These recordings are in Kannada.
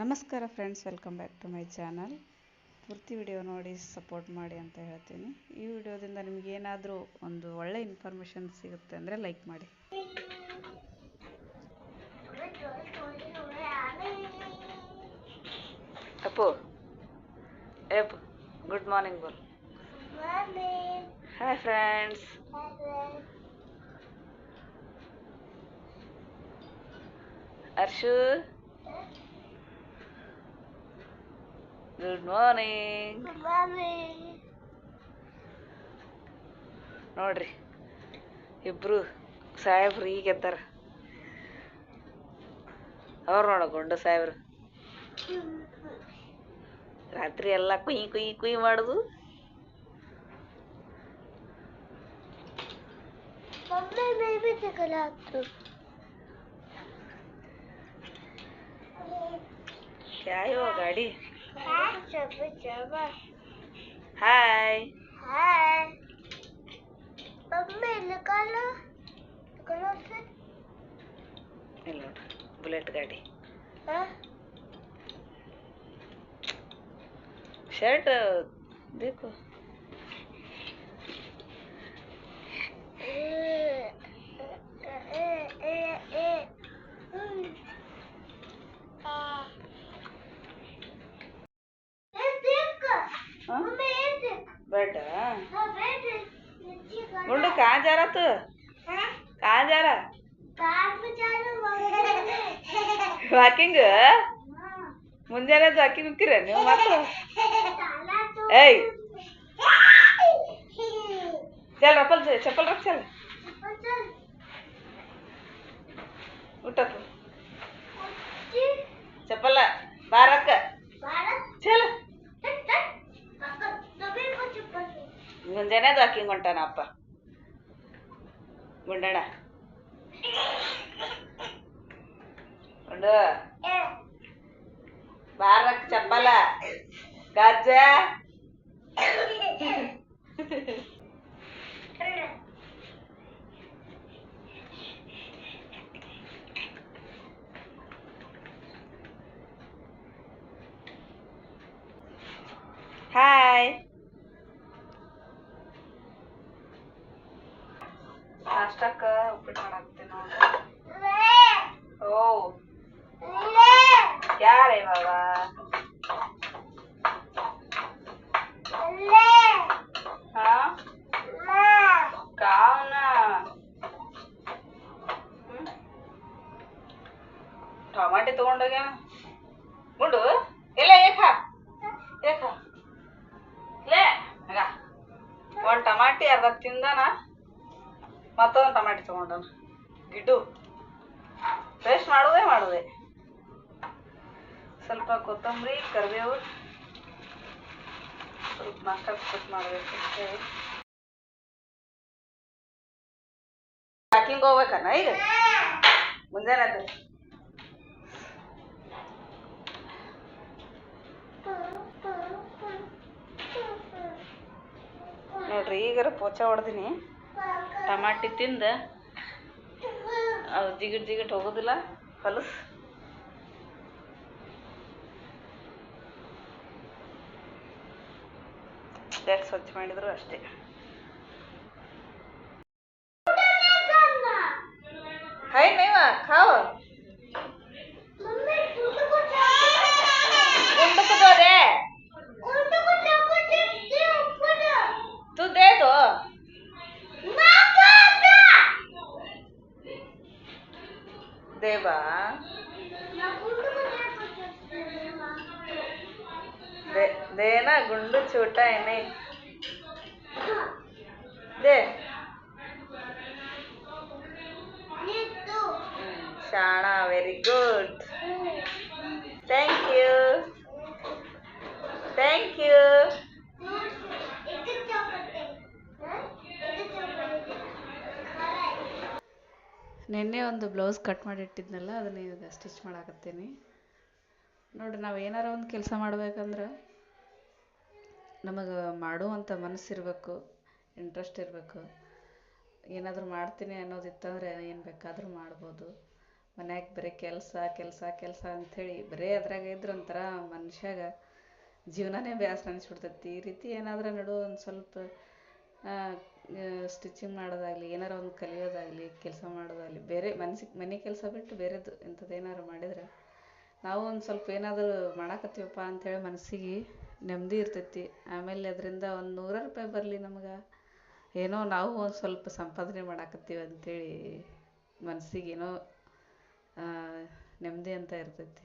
ನಮಸ್ಕಾರ friends welcome back to my channel ಪೂರ್ತಿ ವಿಡಿಯೋ ನೋಡಿ ಸಪೋರ್ಟ್ ಮಾಡಿ ಅಂತ ಹೇಳ್ತೀನಿ. ಈ ವಿಡಿಯೋದಿಂದ ನಿಮ್ಗೆ ಏನಾದರೂ ಒಂದು ಒಳ್ಳೆ ಇನ್ಫಾರ್ಮೇಷನ್ ಸಿಗುತ್ತೆ ಅಂದರೆ ಲೈಕ್ ಮಾಡಿ. ಅಪ್ಪು ಏಪ್ ಗುಡ್ ಮಾರ್ನಿಂಗ್ ಬೋಲ್ ಹಾಯ್ ಫ್ರೆಂಡ್ಸ್ ಅರ್ಶು. ಗುಡ್ ಮಾರ್ನಿಂಗ್ ನೋಡ್ರಿ ಇಬ್ರು ಸಾಹೇಬ್ರು ಈಗ ಎದ್ದಾರ. ಅವ್ರು ನೋಡ ಗುಂಡು ಸಾಹೇಬ್ರು. ರಾತ್ರಿ ಎಲ್ಲ ಕುಯಿ ಕುಯ್ ಕುಯ್ ಮಾಡುದು. ಕ್ಯಾಯೋ ಗಾಡಿ. ಹಾಯ್ ಇಲ್ಲ ನೋಡ್ರಿ ಬುಲೆಟ್ ಗಾಡಿ ಶರ್ಟ್ ಬೇಕು ಬೆಡ್ ಗುಂಡು. ಕಾಜಾರತ್ತು? ಕಾಜಾರ? ವಾಕಿಂಗ್ ಮುಂಜಾನೆ ವಾಕಿಂಗ್ ಹೋಗ್ತೀರ ನೀವು ಮತ್ತೆ ಏಯ್! ಚಲ್ ರಪ್ಪಲ್ ಚಪ್ಪಲ್ ರಪ್ ಚಲ್. ಊಟಪ್ಪ ಮುಂಜಾನೆ ವಾಕಿಂಗ್ ಹೊಂಟಾನ ಅಪ್ಪ ಗುಂಡಣ್ಣ ಗುಂಡು ಬಾರಕ್ ನಾಷ್ಟಕ್ಕ ಉಪ್ಪಿಟ್ಟು ಮಾಡಾಕ್ತೀನಿ ನೋಡ್ರಿ ಓ. ಯಾರೇ ಬಾಬಾ ಟಮಾಟಿ ತಗೊಂಡೋಗ್ಯಾನ ಗುಂಡು? ಇಲ್ಲ, ಏಕ. ಏಕ. ಲೇ ಒಂದು ಟಮಾಟಿ ಅರ್ಧ ತಿಂದಾನ? ಮತ್ತೊಂದು ಟಮಾಟಿ ತಗೊಂಡನ ಗಿಡ್ಡು. ಪೇಸ್ಟ್ ಮಾಡೋದೇ ಮಾಡೋದೆ. ಸ್ವಲ್ಪ ಕೊತ್ತಂಬರಿ, ಕರಿಬೇವು. ಸ್ವಲ್ಪ ನಾಷ್ಟ ಕಟ್ ಮಾಡಬೇಕು ಪ್ಯಾಕಿಂಗ್ ಹೋಗ್ಬೇಕನ್ನ ಈಗ? ಮುಂಜಾನೆ ಅದು ನೋಡ್ರಿ, ಈಗಾರ ಪೋಚ ಹೊಡೆದಿನಿ. ಟಮಾಟಿ ತಿಂದು ಅದು ಜಿಗಿಟ್ ಜಿಗಿಟ್ ಹೋಗೋದಿಲ್ಲ ಹೊಲಸು. ಸ್ವಚ್ಛ ಮಾಡಿದ್ರು ಅಷ್ಟೇ. ಹೈ ಮೇವ ಖಾವ. దేవా? దేనా గుండు చూట దే. చాలా very good. Thank you. Thank you. ನಿನ್ನೆ ಒಂದು ಬ್ಲೌಸ್ ಕಟ್ ಮಾಡಿ ಇಟ್ಟಿದ್ನಲ್ಲ ಅದನ್ನ ಈಗ ಸ್ಟಿಚ್ ಮಾಡಾಕತ್ತೀನಿ. ನೋಡಿ, ನಾವು ಏನಾರ ಒಂದು ಕೆಲಸ ಮಾಡ್ಬೇಕಂದ್ರೆ ನಮಗೆ ಮಾಡುವಂಥ ಮನಸ್ಸಿರಬೇಕು ಇಂಟ್ರೆಸ್ಟ್ ಇರಬೇಕು. ಏನಾದರೂ ಮಾಡ್ತೀನಿ ಅನ್ನೋದಿತ್ತಂದರೆ ಏನು ಬೇಕಾದರೂ ಮಾಡ್ಬೋದು. ಮನ್ಯಾಗ ಬರೀ ಕೆಲಸ ಕೆಲಸ ಕೆಲಸ ಅಂಥೇಳಿ ಬರೀ ಅದ್ರಾಗ ಇದ್ರೆ ಒಂಥರ ಮನುಷ್ಯಾಗ ಜೀವನನೇ ಬೇಸ್ರ ಅನಿಸ್ಬಿಡ್ತೈತಿ. ಈ ರೀತಿ ಏನಾದರೂ ನಡು ಒಂದು ಸ್ವಲ್ಪ ಸ್ಟಿಚಿಂಗ್ ಮಾಡೋದಾಗಲಿ, ಏನಾರ ಒಂದು ಕಲಿಯೋದಾಗಲಿ, ಕೆಲಸ ಮಾಡೋದಾಗಲಿ, ಬೇರೆ ಮನ್ಸಿಗೆ, ಮನೆ ಕೆಲಸ ಬಿಟ್ಟು ಬೇರೆದು ಇಂಥದ್ದು ಮಾಡಿದ್ರೆ ನಾವು ಒಂದು ಸ್ವಲ್ಪ ಏನಾದರೂ ಮಾಡಾಕತ್ತೀವಪ್ಪ ಅಂಥೇಳಿ ಮನಸ್ಸಿಗೆ ನೆಮ್ಮದಿ ಇರ್ತೈತಿ. ಆಮೇಲೆ ಅದರಿಂದ ಒಂದು ನೂರ ರೂಪಾಯಿ ಬರಲಿ ನಮ್ಗೆ. ಏನೋ ನಾವು ಒಂದು ಸ್ವಲ್ಪ ಸಂಪಾದನೆ ಮಾಡಾಕತ್ತೀವಿ ಅಂಥೇಳಿ ಮನ್ಸಿಗೆ ಏನೋ ನೆಮ್ಮದಿ ಅಂತ ಇರ್ತೈತಿ.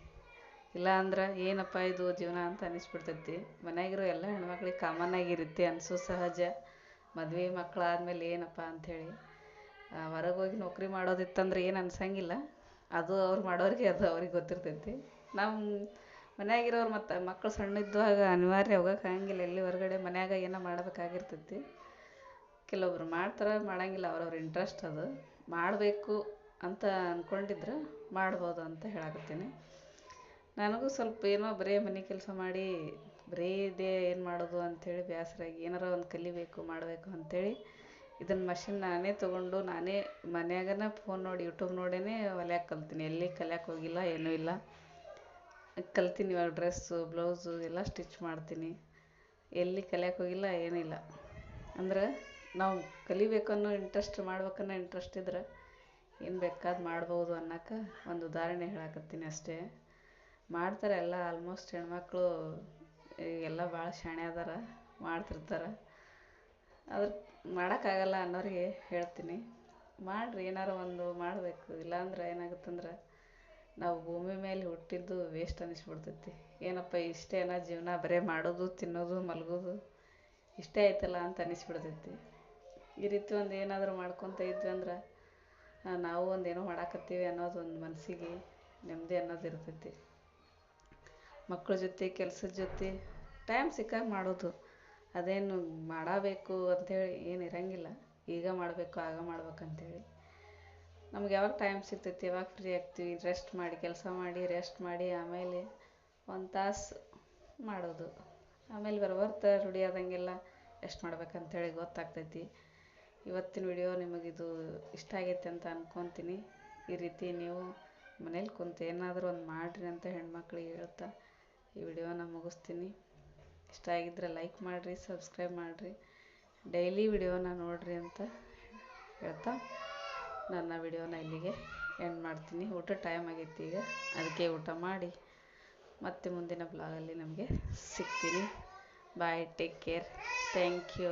ಇಲ್ಲ ಅಂದ್ರೆ ಏನಪ್ಪ ಇದು ಜೀವನ ಅಂತ ಅನಿಸ್ಬಿಡ್ತೈತಿ. ಮನ್ಯಾಗಿರೋ ಎಲ್ಲ ಹೆಣ್ಮಕ್ಳಿಗೆ ಕಾಮನ್ ಆಗಿರುತ್ತೆ ಅನಿಸೋ ಸಹಜ. ಮದುವೆ ಮಕ್ಳು ಆದಮೇಲೆ ಏನಪ್ಪ ಅಂಥೇಳಿ ಹೊರಗೆ ಹೋಗಿ ನೌಕರಿ ಮಾಡೋದಿತ್ತಂದ್ರೆ ಏನು ಅನ್ಸಂಗಿಲ್ಲ. ಅದು ಅವ್ರು ಮಾಡೋರಿಗೆ ಅದು ಅವ್ರಿಗೆ ಗೊತ್ತಿರ್ತೈತಿ. ನಮ್ಮ ಮನ್ಯಾಗಿರೋರು ಮತ್ತು ಮಕ್ಕಳು ಸಣ್ಣ ಇದ್ದಾಗ ಅನಿವಾರ್ಯ ಹೋಗಕ್ಕೆ ಆಗಂಗಿಲ್ಲ ಎಲ್ಲಿ ಹೊರಗಡೆ ಮನ್ಯಾಗ ಏನೋ ಮಾಡಬೇಕಾಗಿರ್ತೈತಿ. ಕೆಲವೊಬ್ರು ಮಾಡ್ತಾರೆ, ಮಾಡಂಗಿಲ್ಲ. ಅವ್ರವ್ರ ಇಂಟ್ರೆಸ್ಟ್ ಅದು. ಮಾಡಬೇಕು ಅಂತ ಅಂದ್ಕೊಂಡಿದ್ರೆ ಮಾಡ್ಬೋದು ಅಂತ ಹೇಳಕತ್ತೀನಿ. ನನಗೂ ಸ್ವಲ್ಪ ಏನೋ ಬರೀ ಮನೆ ಕೆಲಸ ಮಾಡಿ ಬರೀ ಇದೇ ಏನು ಮಾಡೋದು ಅಂಥೇಳಿ ಬೇಸರಾಗಿ ಏನಾರ ಒಂದು ಕಲಿಬೇಕು ಮಾಡಬೇಕು ಅಂಥೇಳಿ ಇದನ್ನು ಮಷಿನ್ ನಾನೇ ತೊಗೊಂಡು ನಾನೇ ಮನ್ಯಾಗನ ಫೋನ್ ನೋಡಿ ಯೂಟ್ಯೂಬ್ ನೋಡೇ ಹೊಲ್ಯಾಕೆ ಕಲ್ತೀನಿ. ಎಲ್ಲಿ ಕಲ್ಯಾಕೆ ಹೋಗಿಲ್ಲ, ಏನೂ ಇಲ್ಲ. ಕಲ್ತೀನಿ ಇವಾಗ ಡ್ರೆಸ್ಸು ಬ್ಲೌಸು ಎಲ್ಲ ಸ್ಟಿಚ್ ಮಾಡ್ತೀನಿ. ಎಲ್ಲಿ ಕಲ್ಯಾಕೆ ಹೋಗಿಲ್ಲ ಏನಿಲ್ಲ ಅಂದ್ರೆ ನಾವು ಕಲಿಬೇಕು ಅನ್ನೋ ಇಂಟ್ರೆಸ್ಟ್ ಮಾಡ್ಬೇಕನ್ನೋ ಇಂಟ್ರೆಸ್ಟ್ ಇದ್ರೆ ಏನು ಬೇಕಾದ್ ಮಾಡ್ಬೋದು ಅನ್ನೋಕೆ ಒಂದು ಉದಾಹರಣೆ ಹೇಳಕತ್ತೀನಿ ಅಷ್ಟೇ. ಮಾಡ್ತಾರೆ ಎಲ್ಲ ಆಲ್ಮೋಸ್ಟ್ ಹೆಣ್ಮಕ್ಳು ಎಲ್ಲ ಭಾಳ ಶಾಣೆ ಅದಾರ, ಮಾಡ್ತಿರ್ತಾರೆ. ಆದ್ರೆ ಮಾಡೋಕ್ಕಾಗಲ್ಲ ಅನ್ನೋರಿಗೆ ಹೇಳ್ತೀನಿ. ಮಾಡಿರಿ, ಏನಾರು ಒಂದು ಮಾಡಬೇಕು. ಇಲ್ಲಾಂದ್ರೆ ಏನಾಗುತ್ತಂದ್ರೆ ನಾವು ಭೂಮಿ ಮೇಲೆ ಹುಟ್ಟಿದ್ದು ವೇಸ್ಟ್ ಅನ್ನಿಸ್ಬಿಡ್ತೈತಿ. ಏನಪ್ಪ ಇಷ್ಟೇನ ಜೀವನ ಬರೀ ಮಾಡೋದು, ತಿನ್ನೋದು, ಮಲಗೋದು, ಇಷ್ಟೇ ಆಯ್ತಲ್ಲ ಅಂತ ಅನ್ನಿಸ್ಬಿಡ್ತೈತಿ. ಈ ರೀತಿ ಒಂದು ಏನಾದರೂ ಮಾಡ್ಕೊತ ಇದ್ವಿ ಅಂದ್ರೆ ನಾವು ಒಂದು ಏನೋ ಮಾಡಾಕತ್ತೀವಿ ಅನ್ನೋದು ಒಂದು ಮನಸ್ಸಿಗೆ ನೆಮ್ಮದಿ ಅನ್ನೋದು ಇರ್ತೈತಿ. ಮಕ್ಳ ಜೊತೆ, ಕೆಲ್ಸದ ಜೊತೆ ಟೈಮ್ ಸಿಕ್ಕಾಗ ಮಾಡೋದು. ಅದೇನು ಮಾಡಬೇಕು ಅಂಥೇಳಿ ಏನು ಇರೋಂಗಿಲ್ಲ. ಈಗ ಮಾಡಬೇಕು, ಆಗ ಮಾಡ್ಬೇಕು ಹೇಳಿ ನಮ್ಗೆ ಯಾವಾಗ ಟೈಮ್ ಸಿಗ್ತೈತಿ? ಯಾವಾಗ ಫ್ರೀ ಆಗ್ತೀವಿ? ರೆಸ್ಟ್ ಮಾಡಿ, ಕೆಲಸ ಮಾಡಿ ರೆಸ್ಟ್ ಮಾಡಿ, ಆಮೇಲೆ ಒಂದು ತಾಸು ಮಾಡೋದು. ಆಮೇಲೆ ಬರಬರ್ತಾ ರೂಢಿ ಆದಂಗೆಲ್ಲ ಎಷ್ಟು ಮಾಡ್ಬೇಕಂತೇಳಿ ಗೊತ್ತಾಗ್ತೈತಿ. ಇವತ್ತಿನ ವಿಡಿಯೋ ನಿಮಗಿದು ಇಷ್ಟ ಆಗೈತೆ ಅಂತ ಅಂದ್ಕೊತೀನಿ ಈ ರೀತಿ ನೀವು ಮನೇಲಿ ಕುಂತು ಏನಾದರೂ ಒಂದು ಮಾಡಿರಿ ಅಂತ ಹೆಣ್ಮಕ್ಳಿಗೆ ಹೇಳ್ತಾ ಈ ವಿಡಿಯೋನ ಮುಗಿಸ್ತೀನಿ. ಇಷ್ಟ ಆಗಿದ್ದರೆ ಲೈಕ್ ಮಾಡಿರಿ ಸಬ್ಸ್ಕ್ರೈಬ್ ಮಾಡಿರಿ. ಡೈಲಿ ವಿಡಿಯೋನ ನೋಡಿರಿ ಅಂತ ಹೇಳ್ತಾ ನನ್ನ ವಿಡಿಯೋನ ಇಲ್ಲಿಗೆ ಎಂಡ್ ಮಾಡ್ತೀನಿ. ಊಟ ಟೈಮ್ ಆಗೈತಿ ಈಗ. ಅದಕ್ಕೆ ಊಟ ಮಾಡಿ ಮತ್ತೆ ಮುಂದಿನ ಬ್ಲಾಗಲ್ಲಿ ನಮಗೆ ಸಿಗ್ತೀನಿ. Bye take care thank you